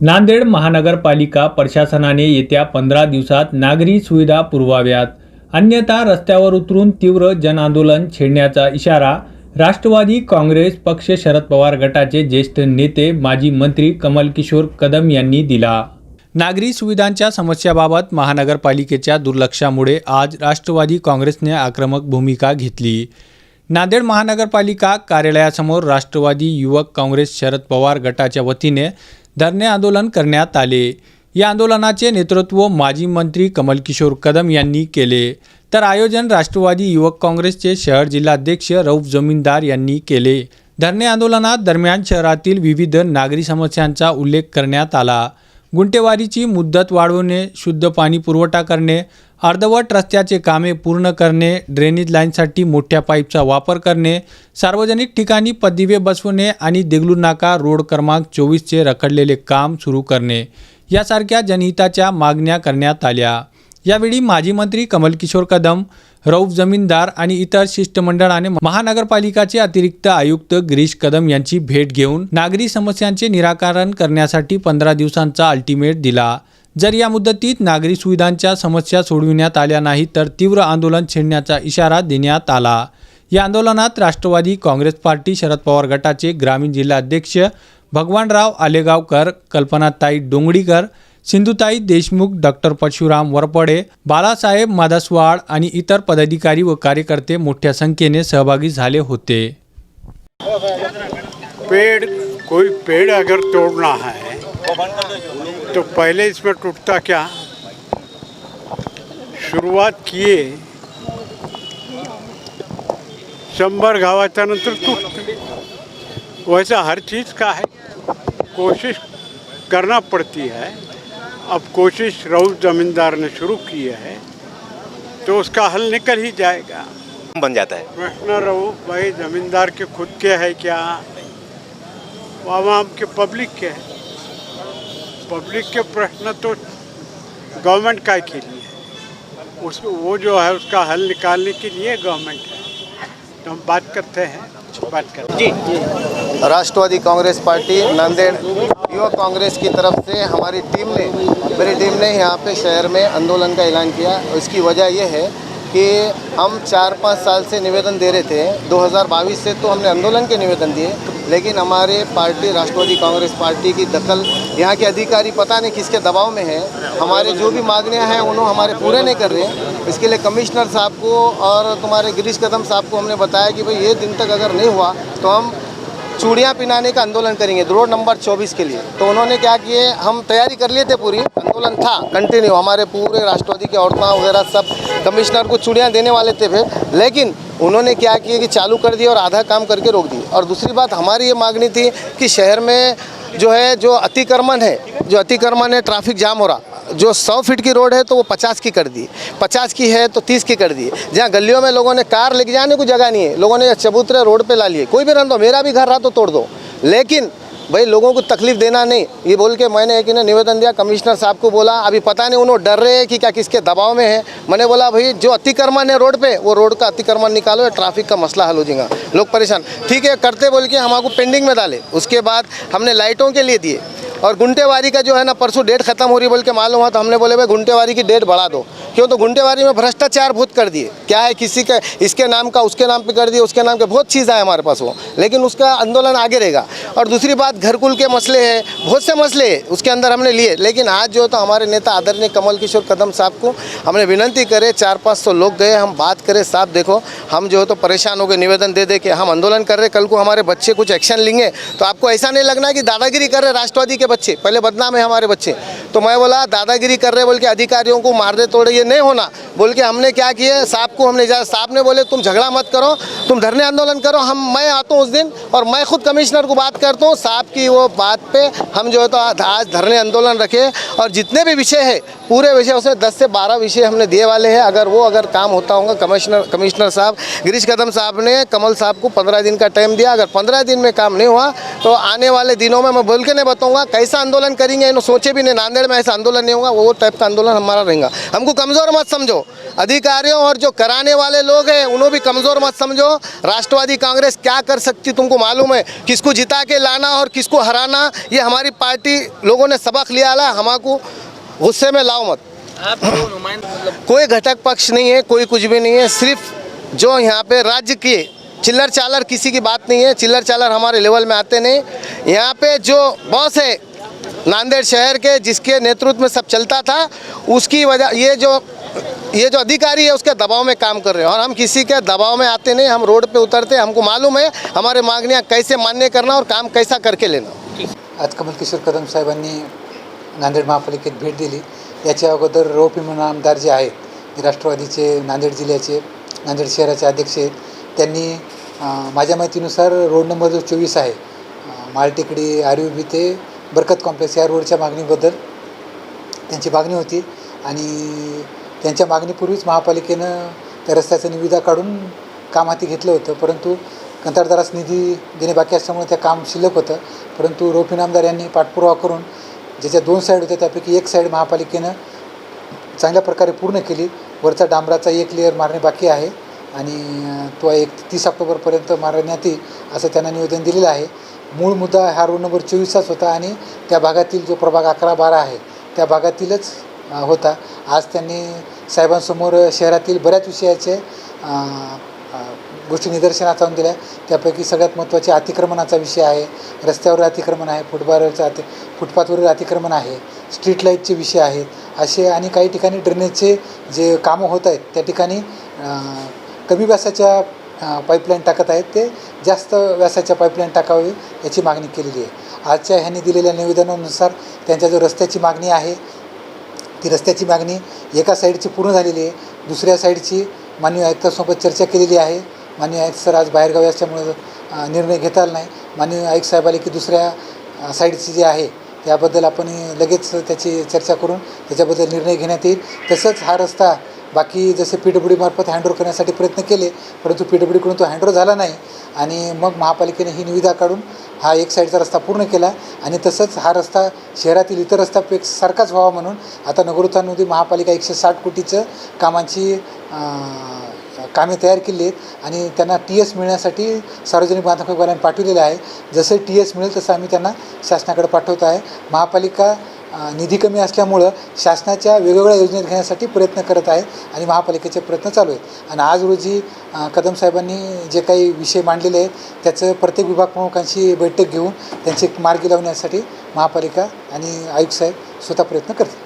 नांदेड महानगरपालिका प्रशासनाने येत्या पंधरा दिवसात नागरी सुविधा पुरवाव्यात. अन्यथा रस्त्यावर उतरून तीव्र जनआंदोलन छेडण्याचा इशारा राष्ट्रवादी काँग्रेस पक्ष शरद पवार गटाचे ज्येष्ठ नेते माजी मंत्री कमल किशोर कदम यांनी दिला. नागरी सुविधांच्या समस्याबाबत महानगरपालिकेच्या दुर्लक्षामुळे आज राष्ट्रवादी काँग्रेसने आक्रमक भूमिका घेतली. नांदेड महानगरपालिका कार्यालयासमोर राष्ट्रवादी युवक काँग्रेस शरद पवार गटाच्या वतीने धरणे आंदोलन करण्यात आले. या आंदोलनाचे नेतृत्व माजी मंत्री कमल किशोर कदम यांनी केले. तर आयोजन राष्ट्रवादी युवक काँग्रेसचे शहर जिल्हाध्यक्ष रौफ जमीनदार यांनी केले. धरणे आंदोलनात दरम्यान शहरातील विविध नागरी समस्यांचा उल्लेख करण्यात आला. गुंटेवारीची मुद्दत वाढवणे शुद्ध पाणी पुरवठा करणे अर्धवट रस्त्याचे कामे पूर्ण करणे ड्रेनेज लाईनसाठी मोठ्या पाईपचा वापर करणे सार्वजनिक ठिकाणी पदिवे बसवणे आणि देगलूर नाका रोड क्रमांक चोवीसचे रखडलेले काम सुरू करणे यासारख्या जनहिताच्या मागण्या करण्यात आल्या. यावेळी माजी मंत्री कमलकिशोर कदम रौफ जमीनदार आणि इतर शिष्टमंडळाने महानगरपालिकाचे अतिरिक्त आयुक्त गिरीश कदम यांची भेट घेऊन नागरी समस्यांचे निराकरण करण्यासाठी पंधरा दिवसांचा अल्टिमेट दिला. जर या मुदतीत नागरी सुविधांच्या समस्या सोडविण्यात आल्या नाही तर तीव्र आंदोलन छेडण्याचा इशारा देण्यात आला. या आंदोलनात राष्ट्रवादी काँग्रेस पार्टी शरद पवार गटाचे ग्रामीण जिल्हाध्यक्ष भगवानराव आलेगावकर कल्पनाताई डोंगडीकर सिंधुताई देशमुख डॉक्टर परशुराम वरपडे बाळासाहेब मादसवाड आणि इतर पदाधिकारी व कार्यकर्ते मोठ्या संख्येने सहभागी झाले होते. पेड़ कोई पेड़ अगर तोड़ना है तो पहले इसमें टूटता क्या? शुरुआत किए। शंभर गावाच्या नंतर टूटते। वैसा हर चीज़ का है। कोशिश करना पड़ती है। अब कोशिश रऊफ जमींदार ने शुरू की है तो उसका हल निकल ही जाएगा। बन जाता है। प्रश्न रहो भाई जमींदार के खुद के है क्या? आवाम के पब्लिक के है। पब्लिक के प्रश्न तो गवर्नमेंट का के लिए उस वो जो है उसका हल निकालने के लिए गवर्नमेंट है। तो हम बात करते हैं, बात करते हैं। जी। राष्ट्रवादी कांग्रेस पार्टी, नांदेड़ युवा कांग्रेस की तरफ़ से हमारी टीम ने, मेरी टीम ने यहाँ पे शहर में आंदोलन का ऐलान किया। इसकी वजह यह है कि हम चार पाँच साल से निवेदन दे रहे थे। 2022 से तो हमने आंदोलन के निवेदन दिए। लेकिन हमारे पार्टी, राष्ट्रवादी कांग्रेस पार्टी की दखल यहाँ के अधिकारी पता नहीं किसके दबाव में है। हमारे जो भी मांगनियाँ हैं उन्होंने हमारे पूरे नहीं कर रहे हैं। इसके लिए कमिश्नर साहब को और तुम्हारे गिरीश कदम साहब को हमने बताया कि भाई, ये दिन तक अगर नहीं हुआ तो हम चूड़ियाँ पिनाने का आंदोलन करेंगे, रोड नंबर 24 के लिए। तो उन्होंने क्या किए, हम तैयारी कर लिए थे पूरी, आंदोलन था कंटिन्यू हमारे पूरे राष्ट्रवादी के औरतें वगैरह सब कमिश्नर को चूड़ियाँ देने वाले थे फिर, लेकिन उन्होंने क्या किया कि चालू कर दिया और आधा काम करके रोक दी और दूसरी बात, हमारी ये मांगनी थी कि शहर में जो है, जो अतिक्रमण है, जो अतिक्रमण है ट्रैफ़िक जाम हो रहा। जो सौ फीट की रोड है तो वो पचास की कर दी। पचास की है तो तीस की कर दी। जहाँ गलियों में लोगों ने कार लेके जाने को जगह नहीं है। लोगों ने चबूतरे रोड पे ला लिए। कोई भी रन दो, मेरा भी घर रहा तो तोड़ दो। लेकिन भाई लोगों को तकलीफ़ देना नहीं। ये बोल के मैंने एक निवेदन दिया, कमिश्नर साहब को बोला, अभी पता नहीं उन्होंने डर रहे हैं कि क्या किसके दबाव में है। मैंने बोला, भाई जो अतिक्रमण है रोड पे, वो रोड का अतिक्रमण निकालो, या ट्रैफ़िक का मसला हल हो जाएगा। लोग परेशान। ठीक है, करते बोल के हम आपको पेंडिंग में डाले। उसके बाद हमने लाइटों के लिए दिए। और गुंटेवारी का जो है ना, परसों डेट खत्म हो रही बोल के मालूम हुआ तो हमने बोले, भाई, गुंटेवारी की डेट बढ़ा दो। क्यों? तो गुंटेवारी में भ्रष्टाचार बहुत कर दिए। क्या है, किसी के, इसके नाम का, उसके नाम पे कर दिए, उसके नाम के, बहुत चीज़ है हमारे पास वो। लेकिन उसका आंदोलन आगे रहेगा। और दूसरी बात, घरकुल के मसले हैं, बहुत से मसले है, उसके अंदर हमने लिए। लेकिन आज जो है तो हमारे नेता आदरणीय कमल किशोर कदम साहब को हमने विनंती करे, चार पाँच सौ लोग गए, हम बात करें, साहब देखो, हम जो है तो परेशान हो गए, निवेदन दे दे के, हम आंदोलन कर रहे कल को हमारे बच्चे कुछ एक्शन लेंगे। तो आपको ऐसा नहीं लगना कि दादागिरी कर रहे राष्ट्रवादी के बच्चे, पहले बदनाम है हमारे बच्चे। तो मैं बोला, दादागिरी कर रहे बोल के अधिकारियों को मार दे, तोड़े, ये नहीं होना। बोल के हमने क्या किया, साहब को हमने जा, साहब ने बोले, तुम झगड़ा मत करो, तुम धरने आंदोलन करो, हम, मैं आता हूँ उस दिन और मैं खुद कमिश्नर को बात करता हूँ, साहब की वो बात पे हम जो है तो आज धरने आंदोलन रखे और जितने भी विषय है पूरे विषय उसमें दस से बारह विषय हमने दिए वाले हैं। अगर वो अगर काम होता होगा, कमिश्नर कमिश्नर साहब, गिरीश कदम साहब ने, कमल साहब को पंद्रह दिन का टाइम दिया। अगर पंद्रह दिन में काम नहीं हुआ तो आने वाले दिनों में मैं बोल के नहीं बताऊँगा, कैसा आंदोलन करेंगे इन्होंने सोचे भी नहीं। नांदेड़ में ऐसा आंदोलन नहीं होगा, वो टाइप का आंदोलन हमारा रहेगा। हमको कमज़ोर मत समझो। अधिकारियों और जो कराने वाले लोग हैं उन्होंने भी कमज़ोर मत समझो। राष्ट्रवादी कांग्रेस क्या कर सकती तुमको मालूम है? किसको जिता के लाना और किसको हराना, ये हमारी पार्टी लोगों ने सबक लिया ला हमको गुस्से में लाओ मत। आप मतलब कोई घटक पक्ष नहीं है कोई कुछ भी नहीं है सिर्फ़ जो यहाँ पे राज्य के चिल्लर चालर किसी की बात नहीं है चिल्लर चालर हमारे लेवल में आते नहीं। यहाँ पे जो बॉस है नांदेड़ शहर के जिसके नेतृत्व में सब चलता था उसकी वजह ये जो ये जो अधिकारी है उसके दबाव में काम कर रहे हैं। और हम किसी के दबाव में आते नहीं हम रोड पे उतरते हमको मालूम है हमारे मांगनियाँ कैसे मान्य करना और काम कैसा करके लेना। आज कमल किशोर कदम साहेबांनी नांदेड महापालिकेत भेट दिली. याच्या अगोदर रोपिमन आमदार जे आहेत राष्ट्रवादीचे नांदेड जिल्ह्याचे नांदेड शहराचे अध्यक्ष आहेत त्यांनी माझ्या माहितीनुसार रोड नंबर जो चोवीस आहे अं, माळटेकडी आरयुबी ते बरकत कॉम्प्लेक्स या रोडच्या मागणीबद्दल त्यांची मागणी होती. आणि त्यांच्या मागणीपूर्वीच महापालिकेनं त्या रस्त्याचं निविदा काढून काम हाती घेतलं होतं. परंतु कंत्राटदारास निधी देणे बाकी असल्यामुळे त्या काम शिल्लक होतं. परंतु रोफिन नामदार यांनी पाठपुरावा करून ज्याच्या दोन साईड होत्या त्यापैकी एक साईड महापालिकेनं चांगल्या प्रकारे पूर्ण केली. वरचा डांबराचा एक लेअर मारणे बाकी आहे. आणि तो एक तीस ऑक्टोबरपर्यंत मारण्यात येईल असं त्यांना निवेदन दिलेलं आहे. मूळ मुद्दा हा रोड नंबर चोवीसचाच होता आणि त्या भागातील जो प्रभाग अकरा बारा आहे त्या भागातीलच होता. आज त्यांनी साहेबांसमोर शहरातील बऱ्याच विषयाचे गोष्टी निदर्शनात आणून दिल्या. त्यापैकी सगळ्यात महत्त्वाचे अतिक्रमणाचा विषय आहे. रस्त्यावर अतिक्रमण आहे फुटबॉलवरचं अति फुटपाथवरील अतिक्रमण आहे स्ट्रीट लाईटचे विषय आहेत. असे आणि काही ठिकाणी ड्रेनेजचे जे कामं होत आहेत त्या ठिकाणी कमी व्यासाच्या पाईपलाईन टाकत आहेत. ते जास्त व्यासाच्या पाईपलाईन टाकावी याची मागणी केलेली आहे. आजच्या ह्यांनी दिलेल्या निवेदनानुसार त्यांच्या जो रस्त्याची मागणी आहे ती रस्त्याची मागणी एका साईडची पूर्ण झालेली आहे. दुसऱ्या साईडची माननीय आयुक्तासोबत चर्चा केलेली आहे. माननीय आयुक्त सर आज बाहेरगावी असल्यामुळं निर्णय घेता आला नाही. माननीय आयुक्त साहेब आले की दुसऱ्या साईडची जी आहे त्याबद्दल आपण लगेच त्याची चर्चा करून त्याच्याबद्दल निर्णय घेण्यात येईल. तसंच हा रस्ता बाकी जसे पी डब्ल्यू डीमार्फत हँडओव्हर करण्यासाठी प्रयत्न केले परंतु पी डब्ल्यू डीकडून तो हँडओव्हर झाला नाही. आणि मग महापालिकेने ही निविदा काढून हा एक साईडचा रस्ता पूर्ण केला. आणि तसंच हा रस्ता शहरातील इतर रस्त्यापेक्षा सारखाच व्हावा म्हणून आता नगरोत्थानमध्ये महापालिका एकशे साठ कोटीचं कामांची कामे तयार केली आहेत आणि त्यांना टी एस मिळण्यासाठी सार्वजनिक बांधकाम विभागाने पाठवलेलं आहे. जसं टी एस मिळेल तसं आम्ही त्यांना शासनाकडे पाठवत आहे. महापालिका निधी कमी असल्यामुळं शासनाच्या वेगवेगळ्या योजनेत घेण्यासाठी प्रयत्न करत आहे आणि महापालिकेचे प्रयत्न चालू आहेत. आणि आज रोजी कदम साहेबांनी जे काही विषय मांडलेले आहेत त्याचं प्रत्येक विभाग प्रमुखांशी बैठक घेऊन त्यांचे मार्गी लावण्यासाठी महापालिका आणि आयुक्त साहेब स्वतः प्रयत्न करतील.